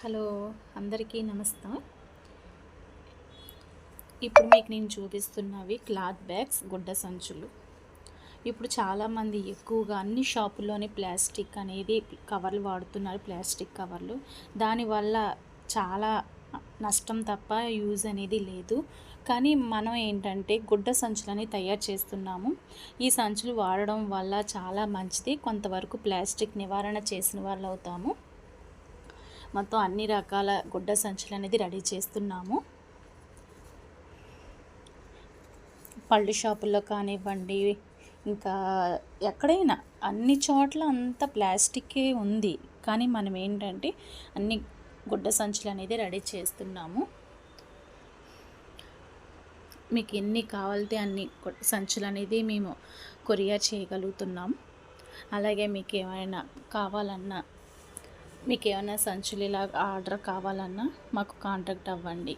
Hello అందరికీ నమస్తే ఇప్పుడు మీకు నేను చూపిస్తున్నవి క్లాత్ బ్యాగ్స్ గుడ్డ సంచులు. ఇప్పుడు చాలామంది ఎక్కువగా అన్ని షాపుల్లోనే ప్లాస్టిక్ అనేది కవర్లు వాడుతున్నారు ప్లాస్టిక్ కవర్లు. దానివల్ల చాలా నష్టం తప్ప యూజ్ అనేది లేదు. కానీ మనం ఏంటంటే గుడ్డ సంచులని తయారు చేస్తున్నాము. ఈ సంచులు వాడడం వల్ల చాలా మంచిది. కొంతవరకు ప్లాస్టిక్ నివారణ చేసిన వాళ్ళు అవుతాము మొత్తం అన్ని రకాల గుడ్డ సంచులు అనేది రెడీ చేస్తున్నాము. పళ్ళు షాపుల్లో కానివ్వండి ఇంకా ఎక్కడైనా అన్ని చోట్ల అంత ప్లాస్టికే ఉంది. కానీ మనం ఏంటంటే అన్ని గుడ్డ సంచులు అనేది రెడీ చేస్తున్నాము. మీకు ఎన్ని కావాలితే అన్ని సంచులు అనేది మేము కొరియర్ చేయగలుగుతున్నాం. అలాగే మీకు ఏమైనా కావాలన్నా మీకు ఏమైనా సంచులు ఇలా ఆర్డర్ కావాలన్నా మాకు కాంటాక్ట్ అవ్వండి.